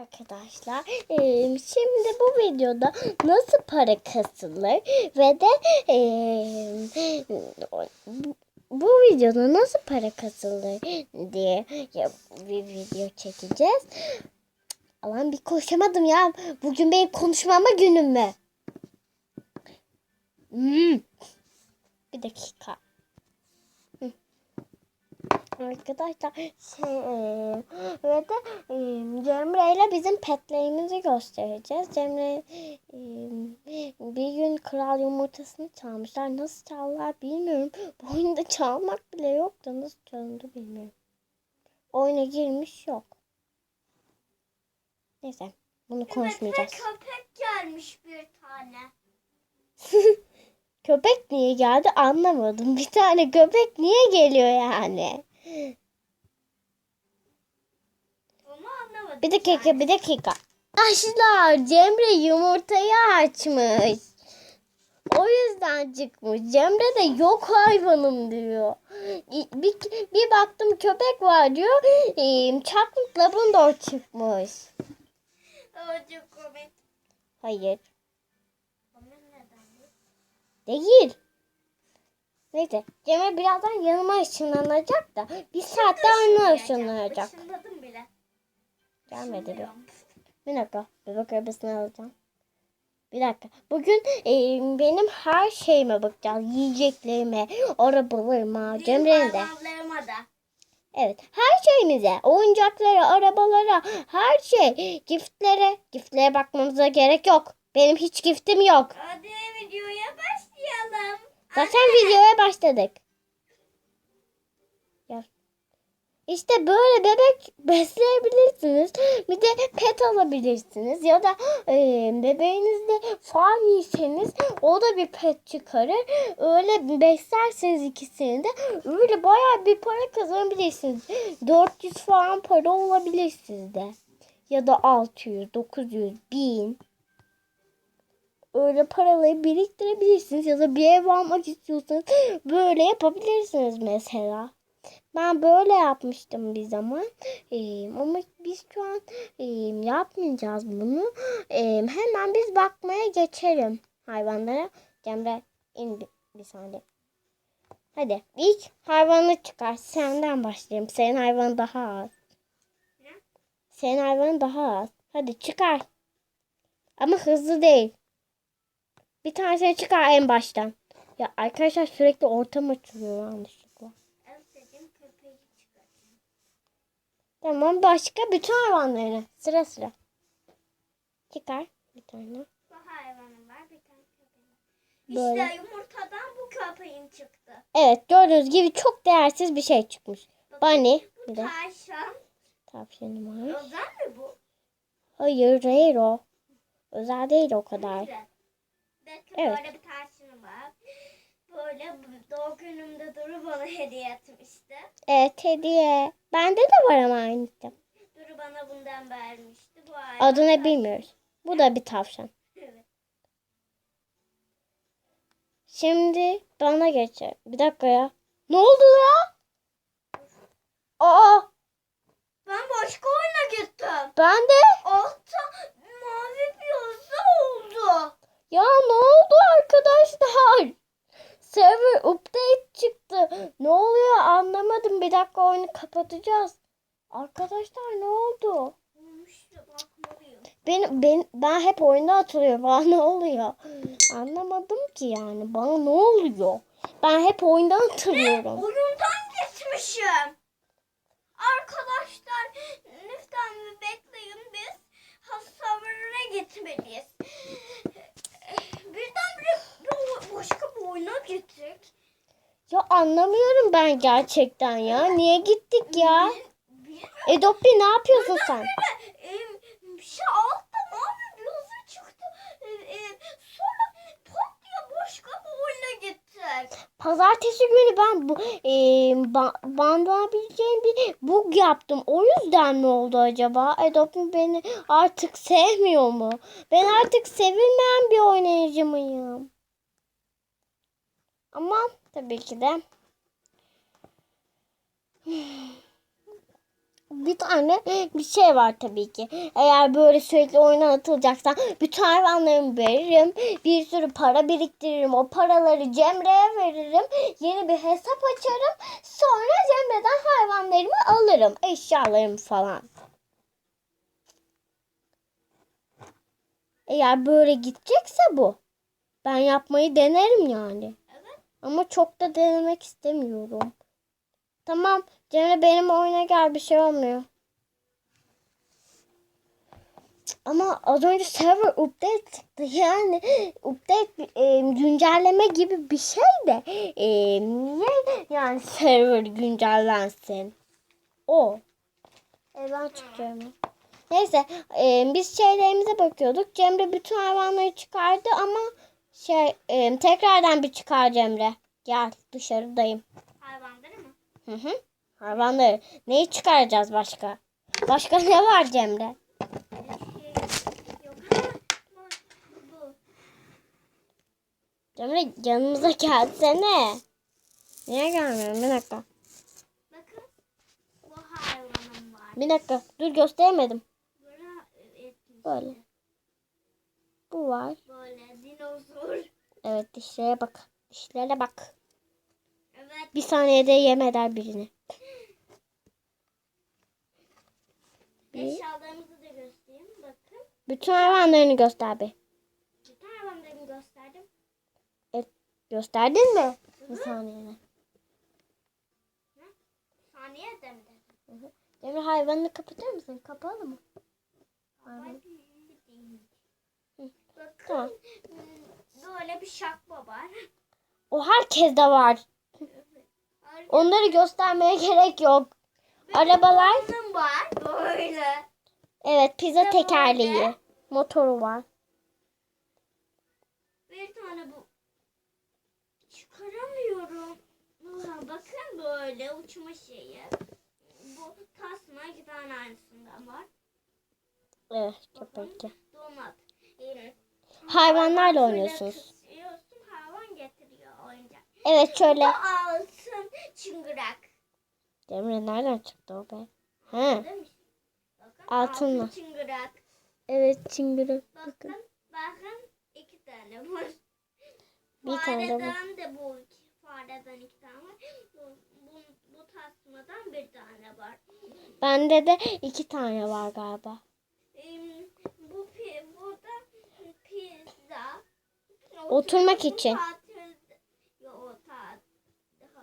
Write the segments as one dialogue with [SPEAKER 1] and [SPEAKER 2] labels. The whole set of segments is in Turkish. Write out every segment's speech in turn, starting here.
[SPEAKER 1] Arkadaşlar şimdi bu videoda nasıl para kasılır ve de bu- videoda nasıl para kasılır diye bir video çekeceğiz. Aman bir konuşamadım ya. Bugün benim konuşmama günüm mü? Hmm. Bir dakika. Arkadaşlar şey, eee, ve de Cemre ile bizim petlerimizi göstereceğiz. Cemre bir gün kral yumurtasını çalmışlar. Nasıl çaldılar bilmiyorum. Bu oyunda çalmak bile yok da nasıl çalındı bilmiyorum. Oyuna girmiş yok. Neyse bunu konuşmayacağız.
[SPEAKER 2] köpek gelmiş bir tane.
[SPEAKER 1] Köpek niye geldi anlamadım. Bir tane köpek niye geliyor yani? Bir dakika bir dakika. Arkadaşlar Cemre yumurtayı açmış. O yüzden çıkmış. Cemre de yok hayvanım diyor. Bir, bir baktım köpek var diyor. Ee, Çaklık Labrador çıkmış. Hayır. Değil. Neyse. Cemre birazdan yanıma ışınlanacak da. Bir saatte aynı ışınlanacak.
[SPEAKER 2] Işınladım bile.
[SPEAKER 1] Gelmedi bir. Bir dakika. Bebek arabasını alacağım. Bir dakika. Bugün e, benim her şeyime bakacağız. Yiyeceklerime, arabalarıma, Cemre'nin de.
[SPEAKER 2] Da.
[SPEAKER 1] Evet. Her şeyimize. Oyuncaklara, arabalara, her şey. Giftlere. Giftlere bakmamıza gerek yok. Benim hiç giftim yok.
[SPEAKER 2] Hadi videoya başlayalım.
[SPEAKER 1] Zaten videoya başladık. İşte böyle bebek besleyebilirsiniz. Bir de pet alabilirsiniz. Ya da e, bebeğinizde faniyseniz o da bir pet çıkarır. Öyle beslerseniz ikisini de öyle bayağı bir para kazanabilirsiniz. 400 falan para olabilir sizde. Ya da 600, 900, 1000 öyle paraları biriktirebilirsiniz ya da bir ev almak istiyorsanız böyle yapabilirsiniz mesela. Ben böyle yapmıştım bir zaman Ee, ama biz şu an e, yapmayacağız bunu. Ee, hemen biz bakmaya geçelim hayvanlara. Cemre in bir, bir saniye. Hadi ilk hayvanı çıkar. Senden başlayayım. Senin hayvanın daha az. Senin hayvanın daha az. Hadi çıkar. Ama hızlı değil. Bir tanesini çıkar en baştan. Ya arkadaşlar sürekli ortam açılıyor yanlışlıkla. Tamam başka bütün hayvanlarını sıra sıra. Çıkar bir tane.
[SPEAKER 2] Bu hayvanım var bir tane köpeğim var.
[SPEAKER 1] Böyle.
[SPEAKER 2] İşte yumurtadan bu köpeğim çıktı.
[SPEAKER 1] Evet gördüğünüz gibi çok değersiz bir şey çıkmış. Bunny
[SPEAKER 2] Bu
[SPEAKER 1] bir de
[SPEAKER 2] tavşan.
[SPEAKER 1] tavşanım var.
[SPEAKER 2] Özel mi bu?
[SPEAKER 1] Hayır hayır o. Özel değil o kadar.
[SPEAKER 2] Güzel. Bakın
[SPEAKER 1] Evet.
[SPEAKER 2] böyle bir tavşanım var. Böyle doğum günümde Duru bana hediye etmişti.
[SPEAKER 1] Evet hediye. Bende de var ama aynısı.
[SPEAKER 2] Duru bana bundan vermişti. Bu
[SPEAKER 1] Adını
[SPEAKER 2] tavşan.
[SPEAKER 1] bilmiyoruz. Bu da bir tavşan.
[SPEAKER 2] Evet.
[SPEAKER 1] Şimdi bana geçer. Bir dakika ya. Ne oldu ya? Aa
[SPEAKER 2] Ben başka oyuna gittim.
[SPEAKER 1] ben de.
[SPEAKER 2] Altta mavi bir yazı oldu.
[SPEAKER 1] Ya ne oldu arkadaşlar? Server update çıktı. Ne oluyor anlamadım. Bir dakika oyunu kapatacağız. Arkadaşlar ne oldu? Ben, ben, ben hep oyunda atılıyor. Bana ne oluyor? Anlamadım ki yani. Bana ne oluyor? Ben hep oyundan atılıyorum.
[SPEAKER 2] Oyundan geçmişim. Arkadaşlar lütfen bir bekleyin biz hastalarına gitmeliyiz. Bir başka bir oyuna gittik.
[SPEAKER 1] Ya anlamıyorum ben gerçekten ya. Niye gittik ya?
[SPEAKER 2] Bir,
[SPEAKER 1] Edopi ne yapıyorsun sen?
[SPEAKER 2] bir, e, bir şey altta mavi bir yazı çıktı. E, e, sonra pot diye başka bir oyuna gittik.
[SPEAKER 1] Pazartesi günü ben bu e, ba, bandırabileceğim bir bug yaptım. O yüzden mi oldu acaba? Adobe beni artık sevmiyor mu? Ben artık sevilmeyen bir oynayıcı mıyım? Ama tabii ki de bir tane bir şey var tabii ki. Eğer böyle sürekli oyuna atılacaksan bütün hayvanlarımı veririm. Bir sürü para biriktiririm. O paraları Cemre'ye veririm. Yeni bir hesap açarım. Sonra Cemre'den hayvanlarımı alırım. Eşyalarımı falan. Eğer böyle gidecekse bu. Ben yapmayı denerim yani. Ama çok da denemek istemiyorum. Tamam. Cemre benim oyuna gel bir şey olmuyor. Ama az önce server update çıktı. Yani update e, güncelleme gibi bir şey de e, niye yani server güncellensin? O. E ben çıkıyorum. Neyse e, biz şeylerimize bakıyorduk. Cemre bütün hayvanları çıkardı ama şey e, tekrardan bir çıkar Cemre. Gel dışarıdayım.
[SPEAKER 2] Hayvanları mı?
[SPEAKER 1] Hı hı. Hayvanları. Neyi çıkaracağız başka? Başka ne var Cemre? Cemre yanımıza gelsene. Niye gelmiyorsun? Bir dakika.
[SPEAKER 2] Bakın. Bu hayvanım var.
[SPEAKER 1] Bir dakika. Dur gösteremedim.
[SPEAKER 2] Evet.
[SPEAKER 1] Böyle. Bu var.
[SPEAKER 2] Böyle dinozor.
[SPEAKER 1] Evet dişlere bak. Dişlere bak.
[SPEAKER 2] Evet.
[SPEAKER 1] Bir saniyede yem eder birini. Bir.
[SPEAKER 2] Eşyalarımızı da göstereyim. Bakın.
[SPEAKER 1] Bütün hayvanlarını göster bir.
[SPEAKER 2] Bütün hayvanlarımı gösterdim.
[SPEAKER 1] Gösterdin mi? Bir saniyede.
[SPEAKER 2] Saniye de mi dedim?
[SPEAKER 1] Cemre hayvanını kapatır mısın? Kapalı mı? Hı.
[SPEAKER 2] Bakın.
[SPEAKER 1] Tamam.
[SPEAKER 2] Böyle bir şakba var.
[SPEAKER 1] O herkes de var. Onları göstermeye gerek yok. Arabalar.
[SPEAKER 2] Benim var. Böyle.
[SPEAKER 1] Evet pizza
[SPEAKER 2] Ne
[SPEAKER 1] tekerleği.
[SPEAKER 2] var
[SPEAKER 1] Motoru var.
[SPEAKER 2] Bir tane bu. Çıkaramıyorum. Bakın böyle uçma şeyi. Bu tasma iki tane aynısından var.
[SPEAKER 1] Evet köpek.
[SPEAKER 2] Donat. Yani
[SPEAKER 1] Hayvanlarla oynuyorsunuz.
[SPEAKER 2] hayvan getiriyor oyuncak.
[SPEAKER 1] Evet şöyle.
[SPEAKER 2] altın çıngırak.
[SPEAKER 1] Cemre nereden çıktı o be? He.
[SPEAKER 2] Bakın
[SPEAKER 1] Altın
[SPEAKER 2] çıngırak.
[SPEAKER 1] Evet çıngırı.
[SPEAKER 2] Bakın, bakın iki tane var.
[SPEAKER 1] Bir tane de bu.
[SPEAKER 2] Fareden de bu iki. Fareden iki tane var. Bu, bu, bu tasmadan bir tane var.
[SPEAKER 1] Bende de iki tane var galiba.
[SPEAKER 2] Em, bu pi, burada pizza.
[SPEAKER 1] Oturmak için.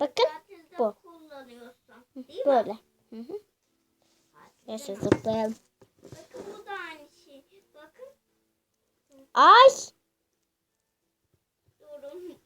[SPEAKER 1] Bakın, bu. Böyle. Hı hı. Neyse zıplayalım.
[SPEAKER 2] Bakın bu da aynı şey. Bakın
[SPEAKER 1] Ay.
[SPEAKER 2] durun.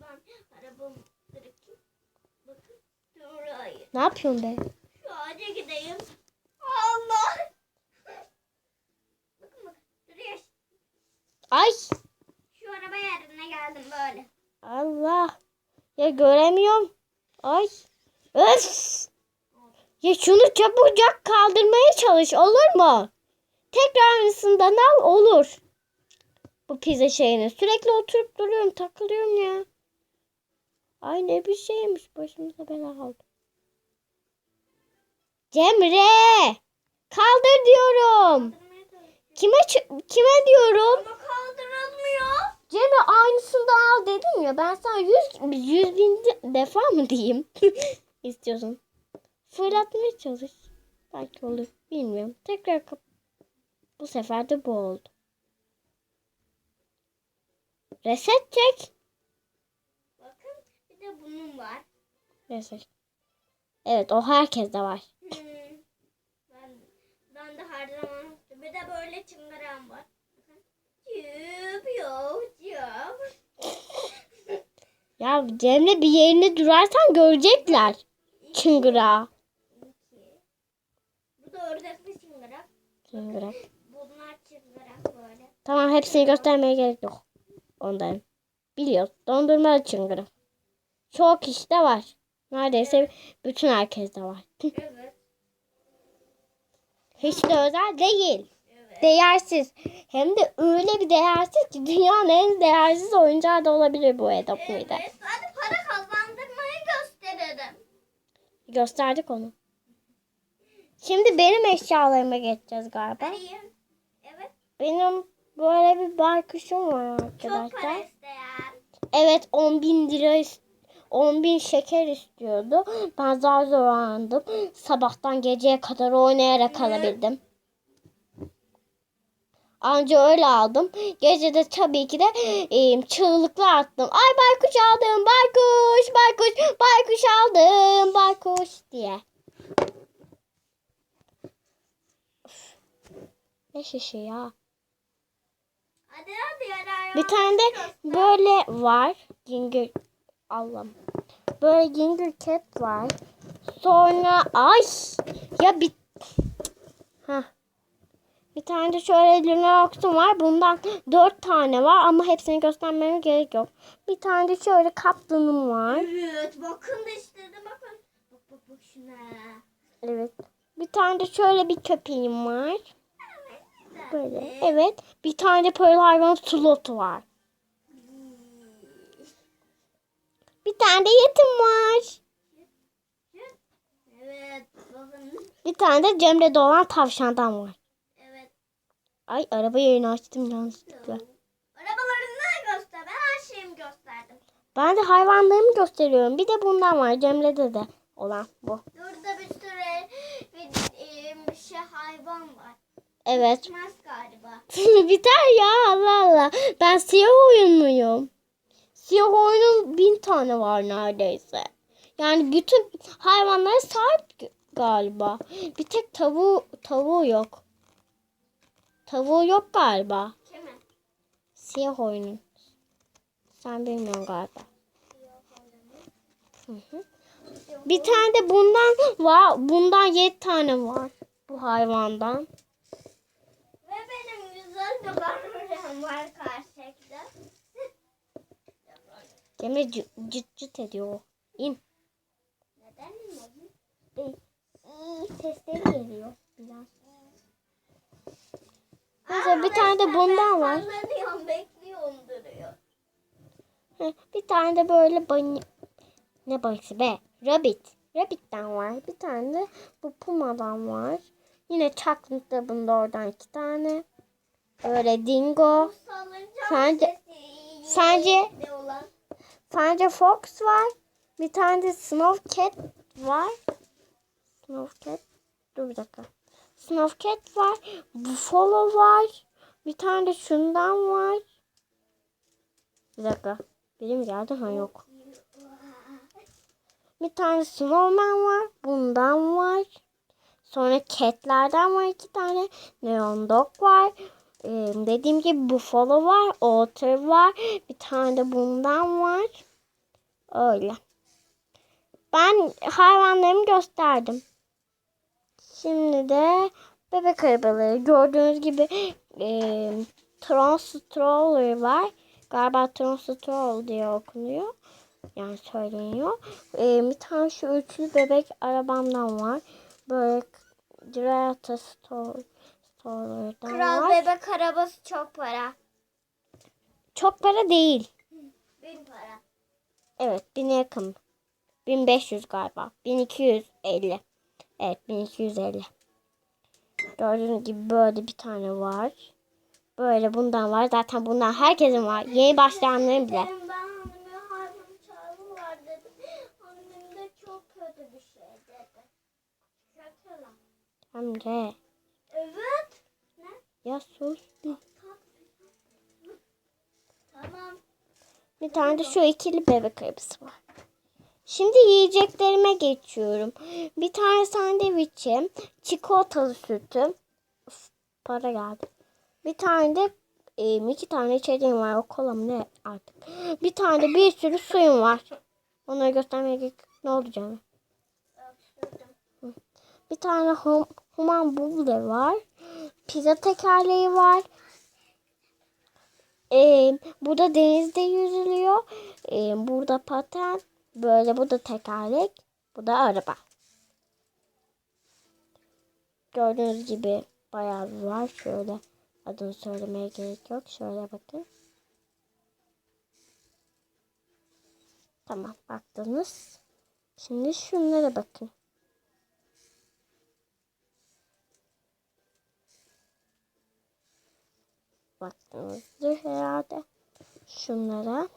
[SPEAKER 2] Ben arabamı bırakayım. Bakın. Durayım.
[SPEAKER 1] Ne yapıyorsun be?
[SPEAKER 2] Şu ağaca gideyim. Allah. Bakın bakın. Duruyor.
[SPEAKER 1] Ay.
[SPEAKER 2] Şu araba yerine geldim böyle.
[SPEAKER 1] Allah. Ya göremiyorum. Ay. Öf. Ya şunu çabucak kaldırmaya çalış olur mu? Tekrar aynısından al olur. Bu pizza şeyine. Sürekli oturup duruyorum takılıyorum ya. Ay ne bir şeymiş başımıza bela oldu. Cemre. Kaldır diyorum. Kime kime diyorum?
[SPEAKER 2] Ama kaldırılmıyor.
[SPEAKER 1] Cemre aynısından al dedim ya. Ben sana yüz, yüz bin de- defa mı diyeyim? İstiyorsun. Fırlatmaya çalış. Belki olur. Bilmiyorum. Tekrar kap. Bu sefer de bu oldu. Reset çek.
[SPEAKER 2] Bakın bir de bunun var.
[SPEAKER 1] Reset. Evet o herkeste var.
[SPEAKER 2] Hmm. Ben, ben de her zaman bir de böyle çıngıran var. Yok cüp.
[SPEAKER 1] Ya Cemre bir yerinde durarsan görecekler. Çıngırağı.
[SPEAKER 2] İki. Bu da ördekli çıngırak.
[SPEAKER 1] Çıngırak.
[SPEAKER 2] Bunlar çıngırak böyle.
[SPEAKER 1] Tamam hepsini göstermeye gerek yok. Ondan. Biliyoruz. Dondurma çıngırı. Çok kişide var. Neredeyse bütün herkeste var.
[SPEAKER 2] Evet.
[SPEAKER 1] Hiç de özel değil. Değersiz. Hem de öyle bir değersiz ki dünyanın en değersiz oyuncağı da olabilir bu Adopt Me'de.
[SPEAKER 2] Evet. Hadi para kazandırmayı gösterelim.
[SPEAKER 1] Gösterdik onu. Şimdi benim eşyalarıma geçeceğiz galiba.
[SPEAKER 2] Arayayım. Evet.
[SPEAKER 1] Benim böyle bir baykuşum var
[SPEAKER 2] Çok para
[SPEAKER 1] arkadaşlar.
[SPEAKER 2] isteyen.
[SPEAKER 1] Evet 10 bin lira is- 10 bin şeker istiyordu. Ben zar zor aldım. Sabahtan geceye kadar oynayarak alabildim. Anca öyle aldım. Gece de tabii ki de e, çığlıklar attım. Ay baykuş aldım, baykuş, baykuş, baykuş aldım, baykuş diye. Ne şişi ya.
[SPEAKER 2] Hadi hadi.
[SPEAKER 1] Bir tane de böyle var. Ginger Allah'ım. Böyle Ginger Cat var. Sonra ay ya bir Heh. Bir tane de şöyle Lunox'um var. Bundan dört tane var ama hepsini göstermeme gerek yok. Bir tane de şöyle kaplanım var.
[SPEAKER 2] Evet bakın da işte de bakın. Bak bak bak şuna.
[SPEAKER 1] Evet. Bir tane de şöyle bir köpeğim var. Böyle. Evet. Bir tane de Pearl hayvan slotu var. Bir tane de yetim var.
[SPEAKER 2] Evet bakın.
[SPEAKER 1] Bir tane de Cemre'de olan tavşandan var. Ay araba yerini açtım yanlışlıkla.
[SPEAKER 2] Arabalarını göster. Ben her şeyimi gösterdim.
[SPEAKER 1] Ben de hayvanlarımı gösteriyorum. Bir de bundan var Cemre'de de olan bu.
[SPEAKER 2] Burada bir sürü bir, e, bir şey hayvan var.
[SPEAKER 1] Evet.
[SPEAKER 2] Bitmez galiba.
[SPEAKER 1] Biter ya Allah Allah. Ben siyah oyunluyum. Siyah oyunun bin tane var neredeyse. Yani bütün hayvanlara sahip galiba. Bir tek tavuğu, tavuğu yok. Tavuğu yok galiba.
[SPEAKER 2] Kimin?
[SPEAKER 1] Siyah oyunun. Sen bilmiyorsun galiba. Hı hı. Bir tane de bundan var. Bundan yedi tane var. Bu hayvandan.
[SPEAKER 2] Ve benim güzel barbarem var karşıda.
[SPEAKER 1] Cemre cıt cıt, ediyor. İn.
[SPEAKER 2] Neden
[SPEAKER 1] iyi sesleri geliyor biraz. Neyse bir tane de bundan var.
[SPEAKER 2] Sallanıyorum, bekliyorum duruyor.
[SPEAKER 1] Heh, Bir tane de böyle bunny... Ne bakısı be? Rabbit. Rabbit'ten var. Bir tane de bu Puma'dan var. Yine Chocolate da bunda oradan iki tane. Böyle Dingo.
[SPEAKER 2] Bu salıncak
[SPEAKER 1] Sence-
[SPEAKER 2] sesi
[SPEAKER 1] sence-
[SPEAKER 2] olan?
[SPEAKER 1] Sence Fox var. Bir tane de Snow Cat var. Snow Cat. Dur bir dakika. Snow Cat var. Buffalo var. Bir tane de şundan var. Bir dakika. Benim geldi ha yok. Bir tane Snowman var. Bundan var. Sonra Cat'lerden var iki tane. Neon Dog var. Ee, dediğim gibi Buffalo var. Otter var. Bir tane de bundan var. Öyle. Ben hayvanlarımı gösterdim. Şimdi de bebek arabaları. Gördüğünüz gibi e, Transtroller var. Galiba Transtroller diye okunuyor. Yani söyleniyor. E, bir tane şu üçlü bebek arabamdan var. Böyle Store, Storer'dan
[SPEAKER 2] Kral
[SPEAKER 1] var.
[SPEAKER 2] bebek arabası çok para.
[SPEAKER 1] Çok para değil.
[SPEAKER 2] Bin para.
[SPEAKER 1] Evet, bine yakın. 1500 galiba. 1250. Evet, 1250. Gördüğünüz gibi böyle bir tane var. Böyle bundan var. Zaten bundan herkesin var. Yeni başlayanların bile.
[SPEAKER 2] Şey.
[SPEAKER 1] Emre.
[SPEAKER 2] Evet. Ne?
[SPEAKER 1] Ya sus.
[SPEAKER 2] Tamam.
[SPEAKER 1] Bir tane de şu ikili bebek arabası var. Şimdi yiyeceklerime geçiyorum. Bir tane sandviçim, çikolatalı sütüm. Uf, para geldi. Bir tane de e, iki tane içeceğim var. O kolam ne artık. Bir tane de bir sürü suyum var. Onları göstermeye gerek. Ne?
[SPEAKER 2] Öpüştürdüm.
[SPEAKER 1] Bir tane hum, human bubble var. Pizza tekerleği var. Ee, burada denizde yüzülüyor. Ee, burada paten. Böyle bu da tekerlek. Bu da araba. Gördüğünüz gibi bayağı var. Şöyle adını söylemeye gerek yok. Şöyle bakın. Tamam baktınız. Şimdi şunlara bakın. Baktınızdır herhalde. Şunlara.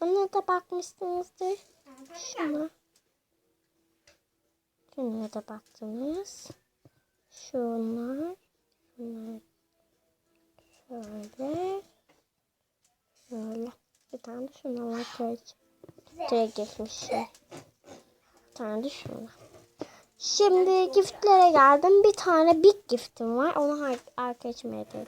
[SPEAKER 1] Buna da bakmışsınızdır. Şuna. Şunlara da baktınız. Şunlar. Şunlar. Şöyle. Şöyle. Bir tane de şuna var. Şey. Bir tane de şuna. Şimdi giftlere geldim. Bir tane big giftim var. Onu ar- arkadaşıma hediye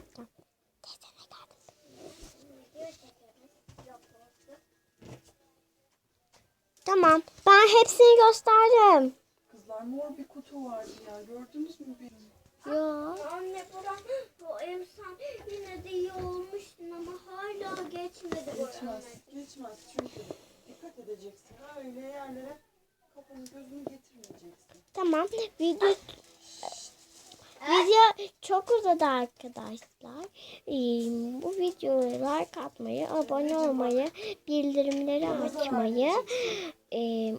[SPEAKER 1] Tamam. Ben hepsini gösterdim.
[SPEAKER 3] Kızlar mor bir kutu vardı ya. Gördünüz mü benim?
[SPEAKER 1] Yo.
[SPEAKER 2] Anne falan bu emsan yine de iyi olmuştun ama hala geçmedi bu
[SPEAKER 3] Geçmez. Geçmez çünkü dikkat edeceksin. Öyle yerlere kafanı gözünü getirmeyeceksin.
[SPEAKER 1] Tamam. Video Video çok uzadı arkadaşlar. Bu videoya like atmayı, abone olmayı, bildirimleri açmayı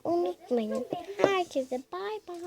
[SPEAKER 1] unutmayın. Herkese bay bay.